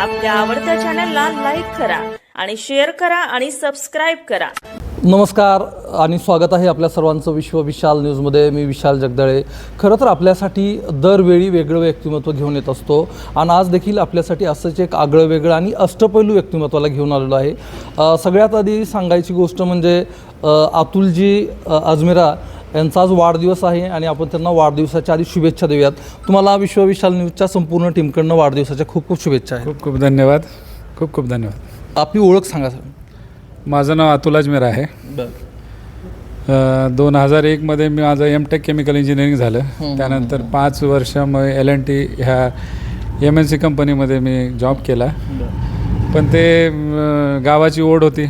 आपल्या आवडत्या चॅनलला लाईक करा आणि शेअर करा आणि सबस्क्राईब करा. नमस्कार आणि स्वागत आहे आपल्या सर्वांचं विश्व विशाल न्यूजमध्ये. मी विशाल जगदळे. खरं तर आपल्यासाठी दरवेळी वेगळं व्यक्तिमत्व घेऊन येत असतो आणि आज देखील आपल्यासाठी असंच एक आगळं वेगळं आणि अष्टपैलू व्यक्तिमत्वाला घेऊन आलेलो आहे. अ, सगळ्यात आधी सांगायची गोष्ट म्हणजे अ, अतुलजी अ, अजमेरा यांचा आज वाढदिवस आहे आणि आपण त्यांना वाढदिवसाच्या आधी शुभेच्छा देऊयात. तुम्हाला विश्व विशाल न्यूजच्या संपूर्ण टीमकडनं वाढदिवसाच्या खूप खूप शुभेच्छा आहेत. खूप खूप धन्यवाद. खूप खूप धन्यवाद. आपली ओळख सांगा सर. माझं नाव अतुल अजमेर आहे. दोन हजार एकमध्ये मी माझं एम टेक केमिकल इंजिनिअरिंग झालं. त्यानंतर पाच वर्ष मग एल एन टी ह्या एम एन सी कंपनीमध्ये मी जॉब केला. पण ते अं, गावाची ओढ होती.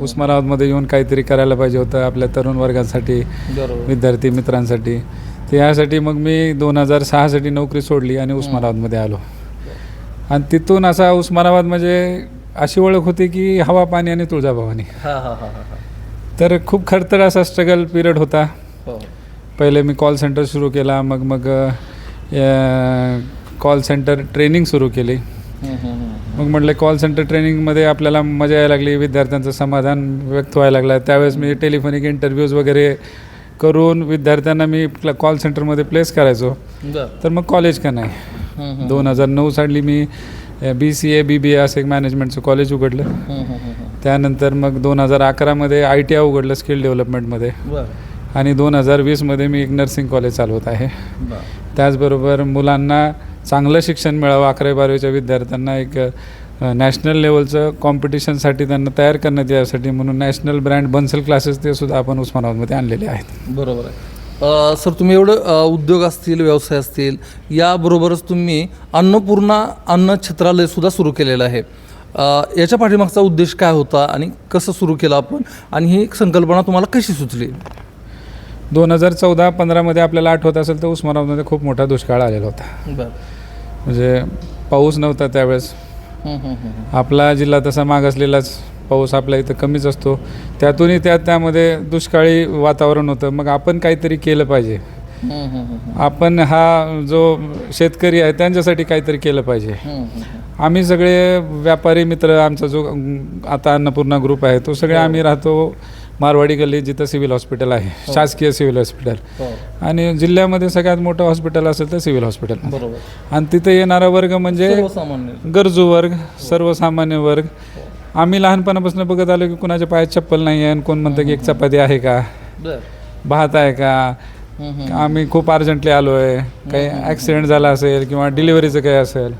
उस्मानाबादमध्ये येऊन काहीतरी करायला पाहिजे होतं आपल्या तरुण वर्गासाठी बरोबर. विद्यार्थी मित्रांसाठी. तर यासाठी मग मी दोन हजार सहासाठी नोकरी सोडली आणि उस्मानाबादमध्ये आलो. आणि तिथून असा उस्मानाबाद म्हणजे अशी ओळख होती की हवा पाणी आणि तुळजाभवानी. हां हां हां हां. तर खूप खडतर असा स्ट्रगल पिरियड होता. हो. पहिले मी कॉल सेंटर सुरू केला मग मग कॉल सेंटर ट्रेनिंग सुरू केली. मग म्हटलं कॉल सेंटर ट्रेनिंगमध्ये आपल्याला मजा यायला लागली विद्यार्थ्यांचं समाधान व्यक्त व्हायला लागलं. त्यावेळेस मी टेलिफोनिक इंटरव्ह्यूज वगैरे करून विद्यार्थ्यांना मी कॉल सेंटरमध्ये प्लेस करायचो. तर मग कॉलेज का नाही? दोन हजार नऊ साली मी बी सी ए बी बी ए असं एक मॅनेजमेंटचं कॉलेज उघडलं. त्यानंतर मग दोन हजार अकरामध्ये आय टी आय उघडलं स्किल डेव्हलपमेंटमध्ये आणि दोन हजार वीसमध्ये मी एक नर्सिंग कॉलेज चालवत आहे. त्याचबरोबर मुलांना चांगलं शिक्षण मिळावं अकरावी बारावीच्या विद्यार्थ्यांना एक नॅशनल लेवलचं कॉम्पिटिशनसाठी त्यांना तयार करण्यात यासाठी म्हणून नॅशनल ब्रँड बन्सल क्लासेस ते सुद्धा आपण उस्मानाबादमध्ये आणलेले आहेत. बरोबर आहे. सर तुम्ही एवढं उद्योग असतील व्यवसाय असतील याबरोबरच तुम्ही अन्नपूर्णा अन्न छत्रालय सुद्धा सुरू केलेलं आहे. याच्या पाठीमागचा उद्देश काय होता आणि कसं सुरू केलं आपण? आणि ही संकल्पना तुम्हाला कशी सुचली? दोन हजार चौदा पंधरामध्ये आपल्याला आठवत असेल तर उस्मानाबादमध्ये खूप मोठा दुष्काळ आलेला होता. बरं. म्हणजे पाऊस नव्हता त्यावेळेस. आपला जिल्हा तसा मागासलेलाच पाऊस आपल्या इथं कमीच असतो. त्यातूनही त्यात त्यामध्ये दुष्काळी वातावरण होतं. मग आपण काहीतरी केलं पाहिजे. आपण हा जो शेतकरी आहे त्यांच्यासाठी काहीतरी केलं पाहिजे. आम्ही सगळे व्यापारी मित्र आमचा जो आता अन्नपूर्णा ग्रुप आहे तो सगळे आम्ही राहतो. मारवाडी गल्ली जिथं सिव्हिल हॉस्पिटल आहे शासकीय सिव्हिल हॉस्पिटल. आणि जिल्ह्यामध्ये सगळ्यात मोठं हॉस्पिटल असेल तर सिव्हिल हॉस्पिटल. आणि तिथे येणारा वर्ग म्हणजे सर्वसामान्य गरजू वर्ग सर्वसामान्य वर्ग. आम्ही लहानपणापासून बघत आलो की कुणाच्या पायात चप्पल नाही आहे आणि कोण म्हणतं की एक चपाती आहे का? भात आहे का? आम्ही खूप अर्जंटली आलो आहे काही ॲक्सिडेंट झाला असेल किंवा डिलिव्हरीचं काही असेल.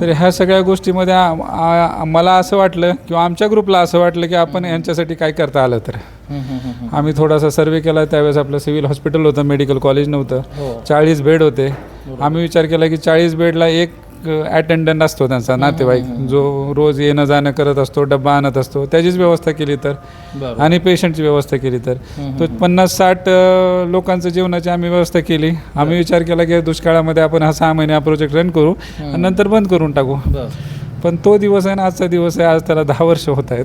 तर ह्या सगळ्या गोष्टीमध्ये आ- मला असं वाटलं किंवा आमच्या ग्रुपला असं वाटलं की आपण यांच्यासाठी काय करता आलं तर. आम्ही थोडासा सर्वे केला त्यावेळेस आपलं सिव्हिल हॉस्पिटल होतं मेडिकल कॉलेज नव्हतं. चाळीस बेड होते. आम्ही विचार केला की चाळीस बेडला एक अटेंडंट असतो त्यांचा नातेवाईक जो रोज येणं जाणं करत असतो डब्बा आणत असतो त्याचीच व्यवस्था केली तर. आणि पेशंटची व्यवस्था केली तर. तो पन्नास साठ लोकांचं जेवणाची आम्ही व्यवस्था केली. आम्ही विचार केला की दुष्काळामध्ये आपण हा सहा महिने हा प्रोजेक्ट रन करू आणि नंतर बंद करून टाकू. पण तो दिवस आहे ना आजचा दिवस आहे आज त्याला दहा वर्ष होत आहेत.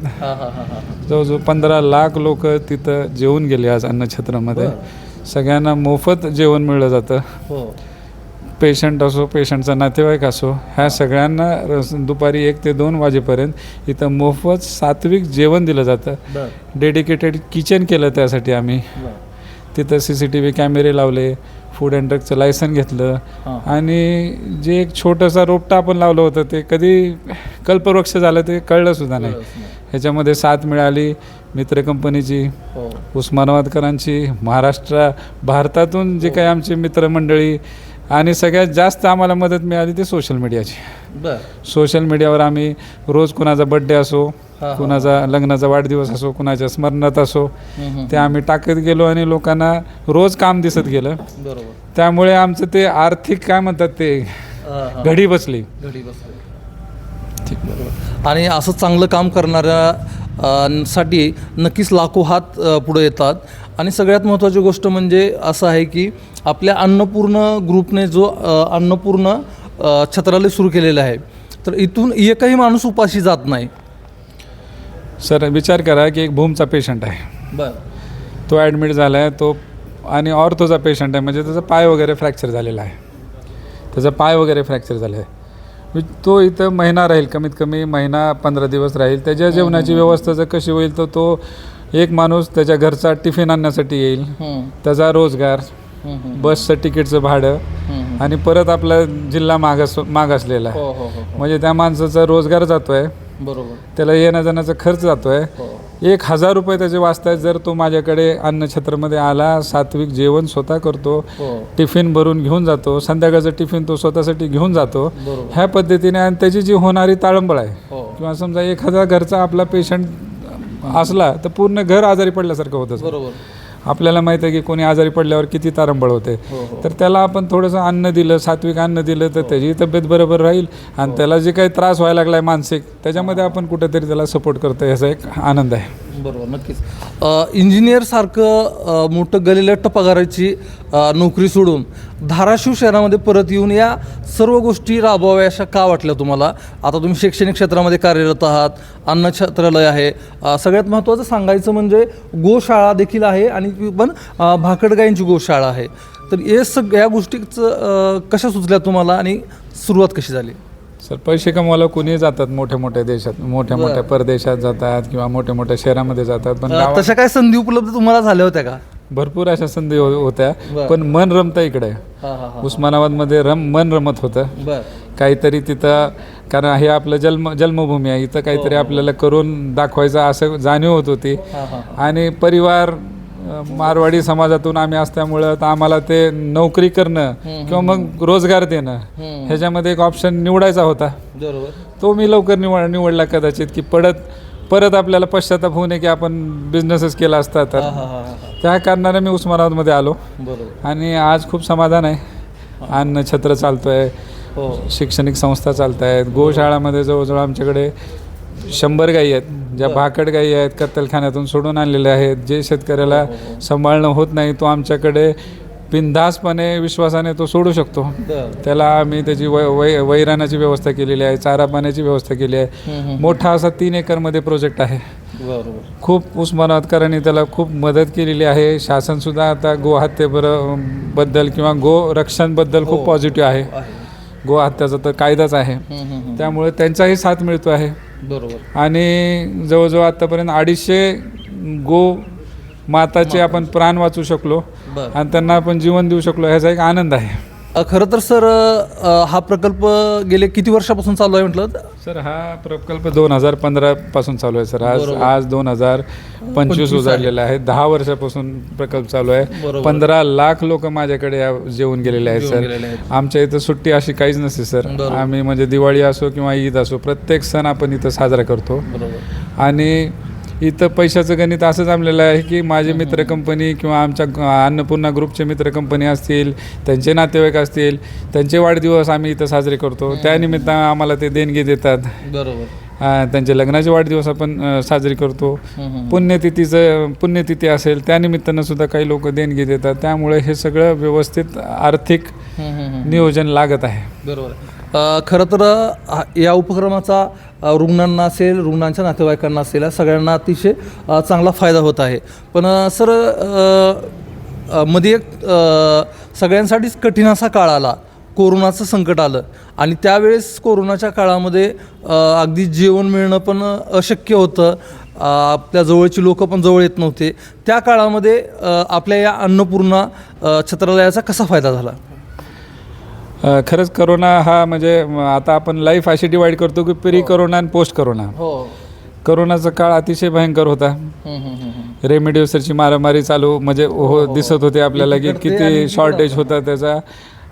जवळजवळ पंधरा लाख लोक तिथं जेवून गेले आज अन्नछत्रामध्ये. सगळ्यांना मोफत जेवण मिळलं जातं. हो. पेशंट असो पेशंटचा नातेवाईक असो ह्या सगळ्यांना दुपारी एक ते दोन वाजेपर्यंत इथं मोफत सात्विक जेवण दिलं जातं. डेडिकेटेड किचन केलं त्यासाठी आम्ही. तिथं सी सी टी व्ही कॅमेरे लावले फूड अँड ड्रगचं लायसन घेतलं. हां. आणि जे एक छोटंसं रोपटं आपण लावलं होतं ते कधी कल्पवृक्ष झालं ते कळलं सुद्धा नाही. ह्याच्यामध्ये साथ मिळाली मित्र कंपनीची हो. उस्मानाबादकरांची महाराष्ट्र भारतातून जे काही आमचे मित्रमंडळी आणि सगळ्यात जास्त आम्हाला मदत मिळाली ती सोशल मीडियाची बरं. सोशल मीडियावर आम्ही रोज कुणाचा बड्डे असो हा, हा. कुणाचा लग्नाचा वाढदिवस असो कुणाच्या स्मरणात असो ते आम्ही टाकत गेलो आणि लोकांना रोज काम दिसत गेलं. बरोबर. त्यामुळे आमचं ते आर्थिक काय म्हणतात ते हां, हां. घडी बसली. घडी बसले. ठीक बरोबर. आणि असं चांगलं काम करणाऱ्या अ, साठी नक्कीच लाखो हात अ, पुढे येतात. आणि सगळ्यात महत्त्वाची गोष्ट म्हणजे असं आहे की आपल्या अन्नपूर्ण ग्रुपने जो अन्नपूर्ण छत्रालय सुरू केलेलं आहे तर इथून एकही माणूस उपाशी जात नाही. सर विचार करा की एक भूमचा पेशंट आहे. बरं. तो ॲडमिट झाला आहे तो आणि ऑर्थोचा पेशंट आहे म्हणजे त्याचा पाय वगैरे फ्रॅक्चर झालेला आहे. त्याचा पाय वगैरे फ्रॅक्चर झाला. आहे तो इथं महिना राहील कमीत कमी महिना पंधरा दिवस राहील. त्याच्या जेवणाची व्यवस्था जर कशी होईल तर तो एक माणूस त्याच्या घरचा टिफिन आणण्यासाठी येईल. त्याचा रोजगार बसचं तिकीटचं भाडं आणि परत आपला जिल्हा मागास मागासलेला आहे. हो हो हो म्हणजे त्या माणसाचा रोजगार जातोय. बरोबर. त्याला येण्या जाण्याचा खर्च जातोय. हो. एक हजार रुपये त्याचे वाचतायत. जर तो माझ्याकडे अन्नछत्रमध्ये आला सात्विक जेवण स्वतः करतो टिफिन भरून घेऊन जातो संध्याकाळचं टिफिन तो स्वतःसाठी घेऊन जातो ह्या पद्धतीने आणि त्याची जी होणारी ताळंबळ आहे. किंवा समजा एखादा घरचा आपला पेशंट असला तर पूर्ण घर आजारी पडल्यासारखं होतं. बरोबर. आपल्याला माहिती आहे की कोणी आजारी पडल्यावर किती तारंबळ होते. हो हो. तर त्याला आपण थोडंसं अन्न दिलं सात्विक अन्न दिलं तर त्याची तब्येत बरोबर राहील आणि त्याला जे काही त्रास व्हायला लागला आहे मानसिक त्याच्यामध्ये आपण कुठेतरी त्याला सपोर्ट करतो याचा एक आनंद आहे. बरोबर नक्कीच. इंजिनियरसारखं मोठं गलेलट्ट पगाराची नोकरी सोडून धाराशिव शहरामध्ये परत येऊन या सर्व गोष्टी राबवाव्या अशा का वाटल्या तुम्हाला? आता तुम्ही शैक्षणिक क्षेत्रामध्ये कार्यरत आहात अन्न छत्रालय आहे. सगळ्यात महत्त्वाचं सांगायचं म्हणजे गोशाळा देखील आहे आणि पण अ, भाकडगायींची गोशाळा आहे. तर हे सगळ्या गोष्टीचं कशा सुचल्या तुम्हाला आणि सुरुवात कशी झाली? सर पैसे कमवायला कोणी जातात मोठ्या मोठ्या देशात मोठ्या मोठ्या परदेशात जातात किंवा मोठ्या मोठ्या शहरामध्ये जातात पण तशा काय संधी उपलब्ध तुम्हाला झाल्या होत्या का? भरपूर अशा संधी हो- होत्या. बरं. पण मन रमतं इकडे. हां हां उस्मानाबादमध्ये रम मन रमत होतं. बरं. काहीतरी तिथं कारण हे आपलं जन्म जन्मभूमी आहे. इथं काहीतरी आपल्याला करून दाखवायचं असं जाणीव होत होती. हां हां आणि परिवार अ, मारवाडी समाजातून आम्ही असल्यामुळं तर आम्हाला ते नोकरी करणं किंवा मग रोजगार देणं ह्याच्यामध्ये एक ऑप्शन निवडायचा होता. बरोबर. तो मी लवकर निवड निवडला कदाचित की पडत परत आपल्याला पश्चाताप होऊ नये की आपण बिझनेसच केला असता तर. हां हां हां त्या कारणाने मी उस्मानाबादमध्ये आलो. आणि आज खूप समाधान आहे. अन्न छत्र चालतोय हो. शैक्षणिक संस्था चालत आहेत गोशाळामध्ये जवळजवळ आमच्याकडे शंभर गायी आहेत. ज्या भाकड गायी आहेत कत्तलखान्यातून सोडून आणलेल्या आहेत. जे शेतकऱ्याला सांभाळणं होत नाही तो आमच्याकडे बिनधास्तपणे विश्वासाने तो सोडू शकतो. त्याला आम्ही त्याची वै वै वैराणाची व्यवस्था केलेली आहे चारा पाण्याची व्यवस्था केली आहे. मोठा असा तीन एकरमध्ये प्रोजेक्ट आहे. खूप उस्मानाबादकरांनी त्याला खूप मदत केलेली आहे. शासनसुद्धा आता गोहत्येबरबद्दल किंवा गो रक्षणबद्दल खूप पॉझिटिव्ह आहे. गोहत्याचा तर कायदाच आहे. त्यामुळे त्यांचाही साथ मिळतो आहे. बरोबर. आणि जवळजवळ आत्तापर्यंत अडीचशे गो माताचे आपण प्राण वाचू शकलो बरं. आणि त्यांना आपण जीवन देऊ शकलो ह्याचा एक आनंद आहे. अ, खरं तर सर अ, हा प्रकल्प गेले किती वर्षापासून चालू आहे म्हटलं? सर हा प्रकल्प दोन हजार पंधरा पासून चालू आहे सर. आज आज दोन हजार पंचवीस उजाडलेला आहे. दहा वर्षापासून प्रकल्प चालू आहे. पंधरा लाख लोक माझ्याकडे या- जेवून गेलेले आहेत सर. आमच्या इथं सुट्टी अशी काहीच नसते सर. आम्ही म्हणजे दिवाळी असो किंवा ईद असो प्रत्येक सण आपण इथं साजरा करतो. बरोबर. आणि इथं पैशाचं गणित असं जमलेलं आहे की माझे मित्र कंपनी किंवा आमच्या अन्नपूर्णा ग्रुपचे मित्र कंपनी असतील त्यांचे नातेवाईक असतील त्यांचे वाढदिवस आम्ही इथं साजरे करतो. त्यानिमित्तानं आम्हाला ते देणगी देतात. बरोबर. त्यांचे लग्नाचे वाढदिवस आपण साजरी करतो. पुण्यतिथीचं पुण्यतिथी असेल त्यानिमित्तानं सुद्धा काही लोक देणगी देतात. त्यामुळे हे सगळं व्यवस्थित आर्थिक नियोजन लागत आहे. बरोबर. खरं तर या उपक्रमाचा रुग्णांना असेल रुग्णांच्या नातेवाईकांना असेल या सगळ्यांना अतिशय चांगला फायदा होत आहे. पण सरमध्ये एक सगळ्यांसाठीच कठीण असा काळ आला. कोरोनाचं संकट आलं. आणि त्यावेळेस कोरोनाच्या काळामध्ये अगदी जेवण मिळणं पण अशक्य होतं. आपल्या जवळची लोक पण जवळ येत नव्हते. त्या काळामध्ये आपल्या या अन्नपूर्णा छत्रालयाचा कसा फायदा झाला? खरंच करोना हा म्हणजे आता आपण लाईफ अशी डिवाईड करतो की प्री करोना आणि पोस्ट करोना. हो. करोनाचा काळ अतिशय भयंकर होता. रेमडेसिवीरची मारामारी चालू म्हणजे हो दिसत होते आपल्याला की किती शॉर्टेज होता त्याचा.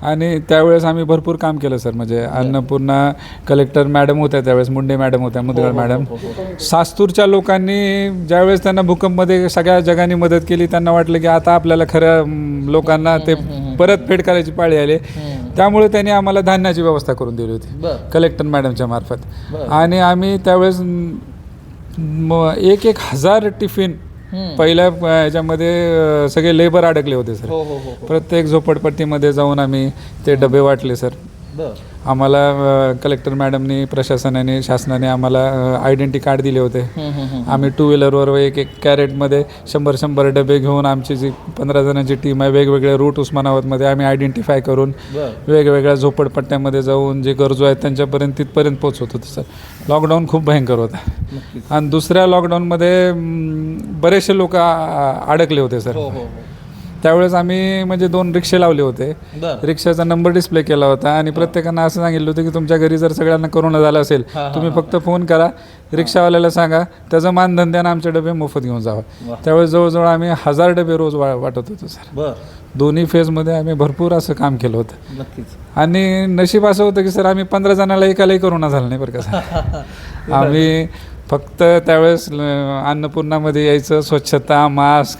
आणि त्यावेळेस आम्ही भरपूर काम केलं सर. म्हणजे अन्नपूर्णा कलेक्टर मॅडम होत्या त्यावेळेस मुंडे मॅडम होत्या मुदगळ मॅडम. सास्तूरच्या लोकांनी ज्यावेळेस त्यांना भूकंपमध्ये सगळ्या जगांनी मदत केली त्यांना वाटलं की आता आपल्याला खऱ्या लोकांना ते परतफेड करायची पाळी आली. त्यामुळे त्यांनी आम्हाला धान्याची व्यवस्था करून दिली होती कलेक्टर मॅडमच्या मार्फत. आणि आम्ही त्यावेळेस एक एक हजार टिफिन पहिल्या अ, सगळे लेबर अडकले होते सर. हो हो हो. प्रत्येक झोपडपट्टीमध्ये जाऊन आम्ही ते डबे वाटले सर. आम्हाला कलेक्टर मॅडमनी प्रशासनाने शासनाने आम्हाला आयडेंटी कार्ड दिले होते. आम्ही टू व्हीलरवर एक एक कॅरेटमध्ये शंभर शंभर डबे घेऊन आमची जी पंधरा जणांची टीम आहे वेगवेगळे रूट उस्मानाबादमध्ये आम्ही आयडेंटिफाय करून वेगवेगळ्या झोपडपट्ट्यामध्ये जाऊन जे गरजू आहेत त्यांच्यापर्यंत तिथपर्यंत पोचवत होतो सर लॉकडाऊन खूप भयंकर होता. आणि दुसऱ्या लॉकडाऊनमध्ये बरेचसे लोक अडकले होते सर त्यावेळेस आम्ही म्हणजे दोन रिक्षे लावले होते. रिक्षाचा नंबर डिस्प्ले केला होता आणि प्रत्येकानं असं सांगितलं होतं की तुमच्या घरी जर सगळ्यांना करोना झाला असेल तुम्ही फक्त फोन करा. रिक्षावाल्याला सांगा त्याचं मानधंद्यानं आमचे डबे मोफत घेऊन जावा. त्यावेळेस जवळजवळ आम्ही हजार डबे रोज वा वाटत होतो सर. बर. दोन्ही फेजमध्ये आम्ही भरपूर असं काम केलं होतं. नक्कीच. आणि नशीब असं होतं की सर आम्ही पंधरा जणाला एकालाही करोना झाला नाही बरं का सर. आम्ही फक्त त्यावेळेस अन्नपूर्णामध्ये यायचं स्वच्छता मास्क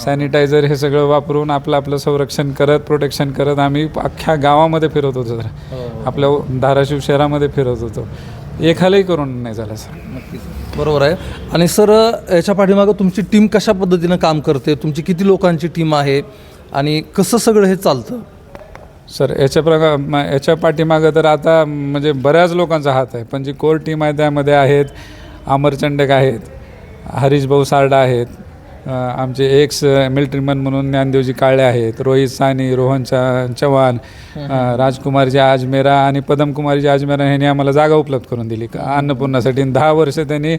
सॅनिटायझर हे सगळं वापरून आपलं आपलं संरक्षण करत प्रोटेक्शन करत आम्ही अख्ख्या गावामध्ये फिरत होतो सर. आपल्या धाराशिव शहरामध्ये फिरत होतो. एखालाही करोना नाही झाला सर. नक्कीच. बरोबर आहे. आणि सर याच्या पाठीमागं तुमची टीम कशा पद्धतीनं काम करते? तुमची किती लोकांची टीम आहे? आणि कसं सगळं हे चालतं? सर याच्या प्रकार याच्या पाठीमागं तर आता म्हणजे बऱ्याच लोकांचा हात आहे. पण जी कोर टीम आहे त्यामध्ये आहेत अमरचंडक आहेत हरीश भाऊ सारडा आहेत आमचे एक्स मिलिटरीमन म्हणून ज्ञानदेवजी काळे आहेत रोहित सानी रोहन चव्हाण राजकुमारजी आजमेरा आणि पदमकुमारजी आजमेरा यांनी आम्हाला जागा उपलब्ध करून दिली. अन्नपूर्णासाठी दहा वर्ष त्यांनी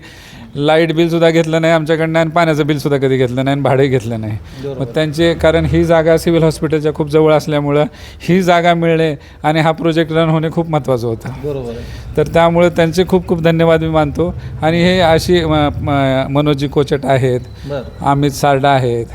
लाइट बिलसुद्धा घेतलं नाही आमच्याकडनं आणि पाण्याचं बिलसुद्धा कधी घेतलं नाही आणि भाडे घेतलं नाही. मग त्यांचे कारण ही जागा सिव्हिल हॉस्पिटलच्या खूप जवळ असल्यामुळं ही जागा मिळणे आणि हा प्रोजेक्ट रन होणे खूप महत्त्वाचं होतं. बरोबर तर त्यामुळे त्यांचे खूप खूप धन्यवाद मी मानतो. आणि हे अशी मनोजी कोचट आहेत अमित सारडा आहेत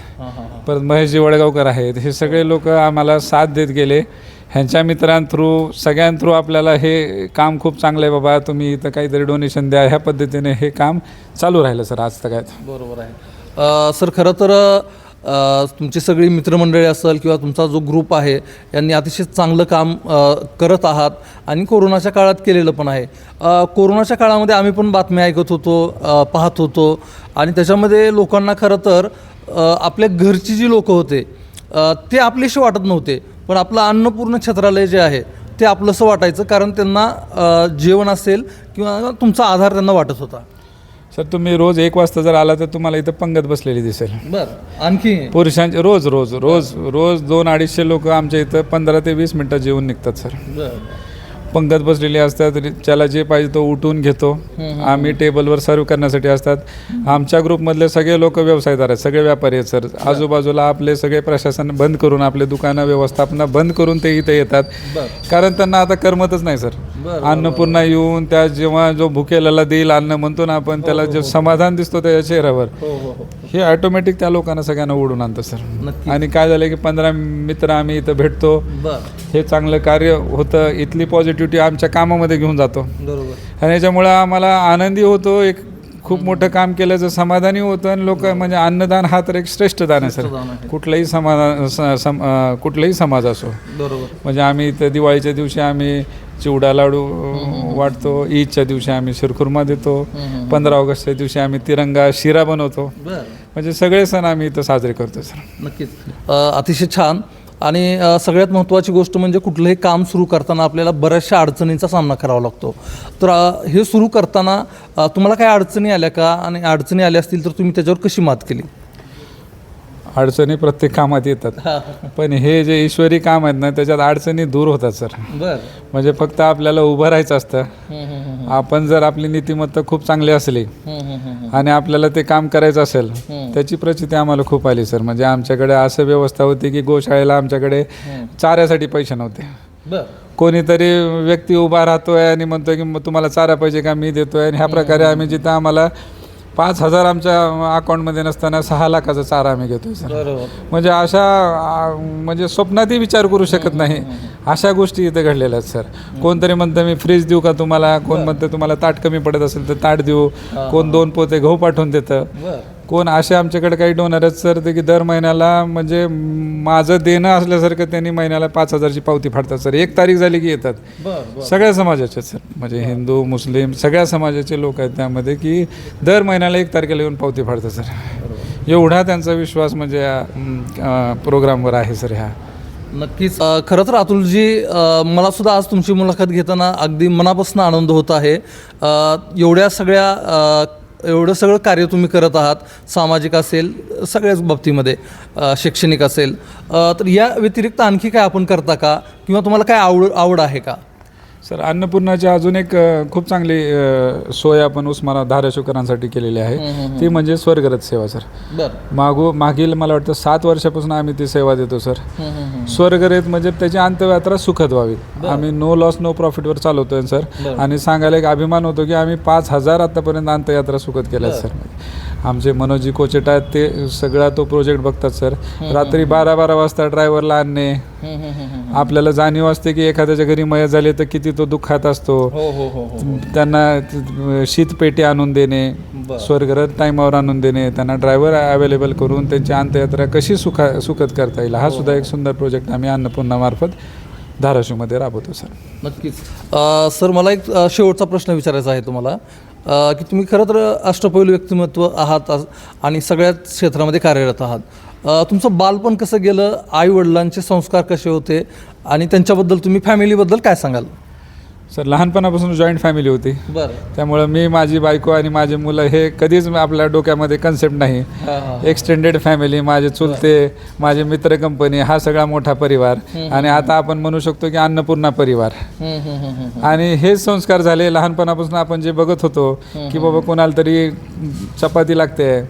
परत महेशजी वडगावकर आहेत हे सगळे लोक आम्हाला साथ देत गेले. ह्यांच्या मित्रांथ्रू सगळ्यांथ्रू आपल्याला हे काम खूप चांगलं आहे बाबा. तुम्ही इथं काहीतरी डोनेशन द्या. ह्या पद्धतीने हे काम चालू राहिलं सर आज तक. बरोबर आहे. सर खरं तर अ, तुमची सगळी मित्रमंडळी असेल किंवा तुमचा जो ग्रुप आहे यांनी अतिशय चांगलं काम अ, करत आहात आणि कोरोनाच्या काळात केलेलं पण आहे. अ, कोरोनाच्या काळामध्ये आम्ही पण बातम्या ऐकत होतो अ, पाहत होतो आणि त्याच्यामध्ये लोकांना खरं तर अ, आपल्या घरची जी लोकं होते अ, ते आपलेशी वाटत नव्हते. पण आपलं अन्नपूर्ण छत्रालय जे आहे ते आपलंसं वाटायचं कारण त्यांना जेवण असेल किंवा तुमचा आधार त्यांना वाटत होता. सर तुम्ही रोज एक वाजता जर आला तर तुम्हाला इथं पंगत बसलेली दिसेल. बरं आणखी? पुरुषांचे रोज रोज रोज रोज दोन अडीचशे लोक आमच्या इथं पंधरा ते वीस मिनटात जेवून निघतात सर. पंगत बसलेली असतात ज्याला जे पाहिजे तो उठून घेतो. आम्ही टेबलवर सर्व करण्यासाठी असतात. आमच्या ग्रुपमधले सगळे लोक व्यवसायदार आहेत सगळे व्यापारी आहेत सर. आजूबाजूला आपले सगळे प्रशासन बंद करून आपले दुकानं व्यवस्थापना बंद करून ते इथे येतात. कारण त्यांना आता करमतच नाही सर. अन्नपूर्णा येऊन त्या जेव्हा जो भुकेलेला देईल अन्न म्हणतो ना आपण त्याला जे समाधान दिसतो त्याच्या चेहऱ्यावर. हे ऑटोमॅटिक त्या लोकांना सगळ्यांना ओढून आणतं सर. आणि काय झालं की पंधरा मित्र आम्ही इथं भेटतो. हे चांगलं कार्य होतं. इथली पॉझिटिव्हिटी आमच्या कामामध्ये घेऊन जातो. बरोबर. आणि याच्यामुळं आम्हाला आनंदी होतो. एक खूप मोठं काम केल्याचं समाधानी होतं. आणि लोक म्हणजे अन्नदान हा तर एक श्रेष्ठ दान आहे सर. कुठलाही समाधान कुठलाही समाज असो. बरोबर. म्हणजे आम्ही इथं दिवाळीच्या दिवशी आम्ही चिवडा लाडू वाटतो ईदच्या दिवशी आम्ही शिरखुर्मा देतो. पंधरा ऑगस्टच्या दिवशी आम्ही तिरंगा शिरा बनवतो. म्हणजे सगळे सण आम्ही इथं साजरे करतो सर. नक्कीच. अतिशय छान. आणि सगळ्यात महत्त्वाची गोष्ट म्हणजे कुठलंही काम सुरू करताना आपल्याला बऱ्याचशा अडचणींचा सामना करावा लागतो. तर हे सुरू करताना तुम्हाला काय अडचणी आल्या का? आणि अडचणी आल्या असतील तर तुम्ही त्याच्यावर कशी मात केली? अडचणी प्रत्येक कामात येतात. पण हे जे ईश्वरी काम आहेत ना त्याच्यात अडचणी दूर होतात सर. बर. म्हणजे फक्त आपल्याला उभं राहायचं असतं. आपण जर आपली नीतिमत्ता खूप चांगली असली आणि आपल्याला ते काम करायचं असेल त्याची प्रचिती आम्हाला खूप आली सर. म्हणजे आमच्याकडे असं व्यवस्था होती की गोशाळेला आमच्याकडे चाऱ्यासाठी पैसे नव्हते. कोणीतरी व्यक्ती उभा राहतोय आणि म्हणतोय की तुम्हाला चारा पाहिजे का? मी देतोय. आणि ह्या प्रकारे आम्ही जिथं आम्हाला पाच हजार आमच्या अकाउंटमध्ये नसताना सहा लाखाचा चारा आम्ही घेतोय सर. म्हणजे अशा आ, म्हणजे स्वप्नातही विचार करू शकत नाही. अशा गोष्टी इथे घडलेल्या आहेत सर. कोणतरी म्हणतं मी फ्रीज देऊ का तुम्हाला? कोण म्हणतं तुम्हाला ताट कमी पडत असेल तर ताट देऊ. कोण दोन पोते गहू पाठवून देतं. कोण असे आमच्याकडे काही डोनर आहेत सर ते की दर महिन्याला म्हणजे माझं देणं असल्यासारखं त्यांनी महिन्याला पाच हजारची पावती फाडतात सर एक तारीख झाली की येतात. सगळ्या समाजाचे सर म्हणजे हिंदू मुस्लिम सगळ्या समाजाचे लोक आहेत त्यामध्ये की दर महिन्याला एक तारखेला येऊन पावती फाडतात सर एवढा त्यांचा विश्वास म्हणजे प्रोग्रामवर आहे सर ह्या. नक्कीच. खरं तर अतुलजी मला सुद्धा आज तुमची मुलाखत घेताना अगदी मनापासून आनंद होत आहे. एवढ्या सगळ्या एवढं सगळं कार्य तुम्ही करत आहात. सामाजिक असेल सगळ्याच बाबतीमध्ये शैक्षणिक असेल. तर या व्यतिरिक्त आणखी काय आपण करता का? किंवा तुम्हाला काय आवड आवड आहे का? सर अन्नपूर्णाची अजून एक अ, खूप चांगली अ, सोय आपण उस्मानाबाद धाराशिवकरांसाठी केलेली आहे. ती म्हणजे स्वर्गरथ सेवा सर. बरं. मागो मागील मला वाटतं सात वर्षापासून आम्ही ती सेवा देतो सर. स्वर्गरथ म्हणजे त्याची अंत्ययात्रा सुखद व्हावी. आम्ही नो लॉस नो प्रॉफिटवर चालवतोय सर. आणि सांगायला एक अभिमान होतो की आम्ही पाच हजार आतापर्यंत अंत्ययात्रा सुखद केल्या सर. आमचे मनोजी कोचेट आहेत ते सगळा तो प्रोजेक्ट बघतात सर. रात्री बारा बारा वाजता ड्रायव्हरला आणणे. आपल्याला जाणीव असते की एखाद्याच्या घरी मयत झाली तर किती तो दुःखात असतो. हो हो हो हो. त्यांना शीतपेटी आणून देणे स्वर्गरथ टाईमावर आणून देणे त्यांना ड्रायव्हर अवेलेबल करून त्यांची अंत्ययात्रा कशी सुखा सुखद करता येईल? हा सुद्धा एक सुंदर प्रोजेक्ट आम्ही अन्नपूर्णामार्फत धाराशिवमध्ये राबवतो सर. नक्कीच. सर मला एक शेवटचा प्रश्न विचारायचा आहे तुम्हाला. की तुम्ही खरं तर अष्टपैलू व्यक्तिमत्व आहात आणि सगळ्याच क्षेत्रामध्ये कार्यरत आहात. तुमचं बालपण कसं गेलं? आई वडिलांचे संस्कार कसे होते? आणि त्यांच्याबद्दल तुम्ही फॅमिलीबद्दल काय सांगाल? सर लहानपणापासून जॉईंट फॅमिली होती. बरं. त्यामुळं मी माझी बायको आणि माझे मुलं हे कधीच आपल्या डोक्यामध्ये कन्सेप्ट नाही. एक्सटेंडेड फॅमिली माझे चुलते माझे मित्र कंपनी हा सगळा मोठा परिवार. आणि आता आपण म्हणू शकतो की अन्नपूर्णा परिवार. आणि हेच संस्कार झाले लहानपणापासून आपण जे बघत होतो की बाबा कोणाला तरी चपाती लागते.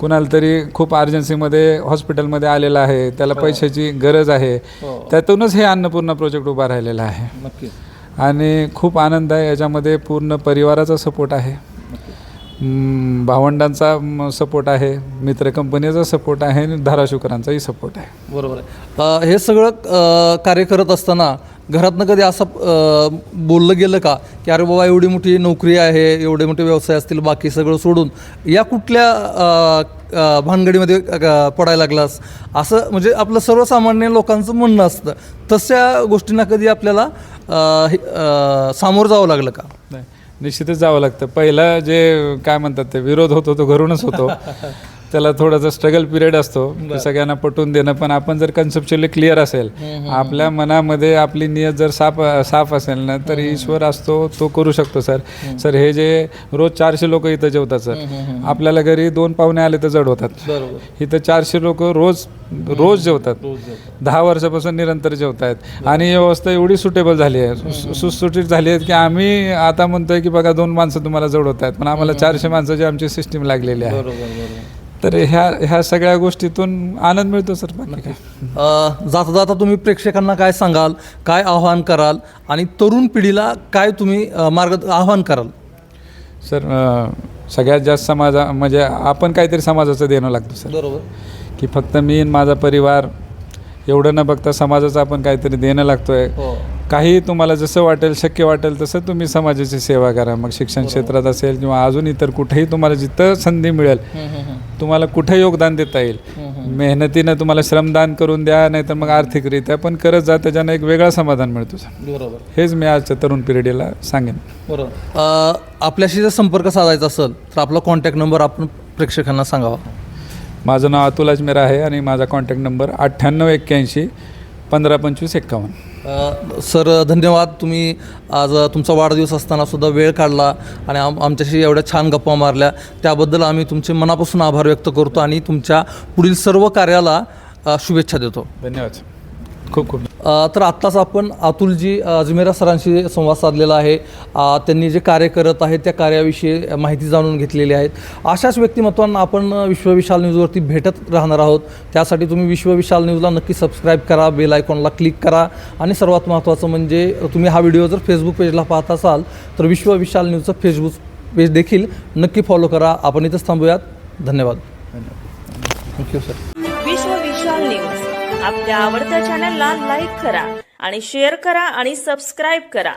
कुणाला तरी खूप अर्जन्सीमध्ये हॉस्पिटलमध्ये आलेला आहे त्याला पैशाची गरज आहे. त्यातूनच हे अन्नपूर्णा प्रोजेक्ट उभा राहिलेला आहे. नक्कीच. आणि खूप आनंद आहे. याच्यामध्ये पूर्ण परिवाराचा सपोर्ट आहे. भावंडांचा सपोर्ट आहे. मित्र कंपनीचा सपोर्ट आहे आणि धाराशिवकरांचाही सपोर्ट आहे. बरोबर आहे. हे सगळं कार्य करत असताना घरातनं कधी असं बोललं गेलं का की अरे बाबा एवढी मोठी नोकरी आहे एवढे मोठे व्यवसाय असतील बाकी सगळं सोडून या कुठल्या भानगडीमध्ये पडायला लागलास? असं म्हणजे आपलं सर्वसामान्य लोकांचं म्हणणं असतं. तशा गोष्टींना कधी आपल्याला सामोरं जावं लागलं का? नाही निश्चितच जावं लागतं. पहिलं जे काय म्हणतात ते विरोध होतो तो घरूनच होतो. त्याला थोडासा स्ट्रगल पिरियड असतो. सगळ्यांना पटवून देणं. पण आपण जर कन्सेप्च्युअली क्लिअर असेल आपल्या मनामध्ये आपली नियत जर साफ साफ असेल ना तर ईश्वर असतो तो करू शकतो सर. सर हे जे रोज चारशे लोक इथं जेवतात सर. आपल्याला घरी दोन पाहुणे आले तर जड होतात. इथं चारशे लोक रोज रोज जेवतात. दहा वर्षापासून निरंतर जेवत आहेत आणि ही व्यवस्था एवढी सुटेबल झाली आहे. सुटसुटीत झाली आहे की आम्ही आता म्हणतोय की बघा दोन माणसं तुम्हाला जोडवत आहेत पण आम्हाला चारशे माणसाची आमची सिस्टीम लागलेली आहे. तर ह्या ह्या सगळ्या गोष्टीतून आनंद मिळतो सर. बाकी काय? अ, जाता जाता तुम्ही प्रेक्षकांना काय सांगाल काय आव्हान कराल आणि तरुण पिढीला काय तुम्ही अ, मार्ग आव्हान कराल? सर अं, सगळ्यात जास्त समाजा म्हणजे आपण काहीतरी समाजाचं देणं लागतं सर. बरोबर. की फक्त मी आणि माझा परिवार एवढं न बघता समाजाचं आपण काहीतरी देणं लागतोय. हो. काही तुम्हाला जसं वाटेल शक्य वाटेल तसं तुम्ही समाजाची सेवा करा. मग शिक्षण क्षेत्रात असेल किंवा अजून इतर कुठेही तुम्हाला जिथं संधी मिळेल तुम्हाला कुठे योगदान देता येईल? मेहनतीनं तुम्हाला श्रमदान करून द्या नाहीतर मग आर्थिकरित्या पण करत जा त्याच्यानं एक वेगळा समाधान मिळतो बरोबर. हेच मी आजच्या तरुण पिढीला सांगेन. बरोबर. आपल्याशी जर संपर्क साधायचा असेल तर आपला कॉन्टॅक्ट नंबर आपण प्रेक्षकांना सांगावा. माझं नाव अतुल अजमेर आहे आणि माझा कॉन्टॅक्ट नंबर अठ्ठ्याण्णव एक्क्याऐंशी पंधरा पंचवीस एक्कावन्न. अ, सर धन्यवाद. तुम्ही आज तुमचा वाढदिवस असताना सुद्धा वेळ काढला आणि आम आमच्याशी एवढ्या छान गप्पा मारल्या. त्याबद्दल आम्ही तुमचे मनापासून आभार व्यक्त करतो आणि तुमच्या पुढील सर्व कार्याला अ, शुभेच्छा देतो. धन्यवाद. खूप खूप तर आत्ताच आपण अतुलजी अजमेरा सरांशी संवाद साधलेला आहे. त्यांनी जे कार्य करत आहेत त्या कार्याविषयी माहिती जाणून घेतलेली आहेत. अशाच व्यक्तिमत्वांना आपण विश्वविशाल न्यूजवरती भेटत राहणार आहोत. त्यासाठी तुम्ही विश्वविशाल न्यूजला नक्की सबस्क्राईब करा बेल आयकॉनला क्लिक करा. आणि सर्वात महत्त्वाचं म्हणजे तुम्ही हा व्हिडिओ जर फेसबुक पेजला पाहत असाल तर विश्वविशाल न्यूजचं फेसबुक पेज देखील नक्की फॉलो करा. आपण इथंच थांबूयात. धन्यवाद. थँक्यू सर आपल्या आवडत्या चॅनलला लाईक करा आणि शेअर करा आणि सबस्क्राईब करा.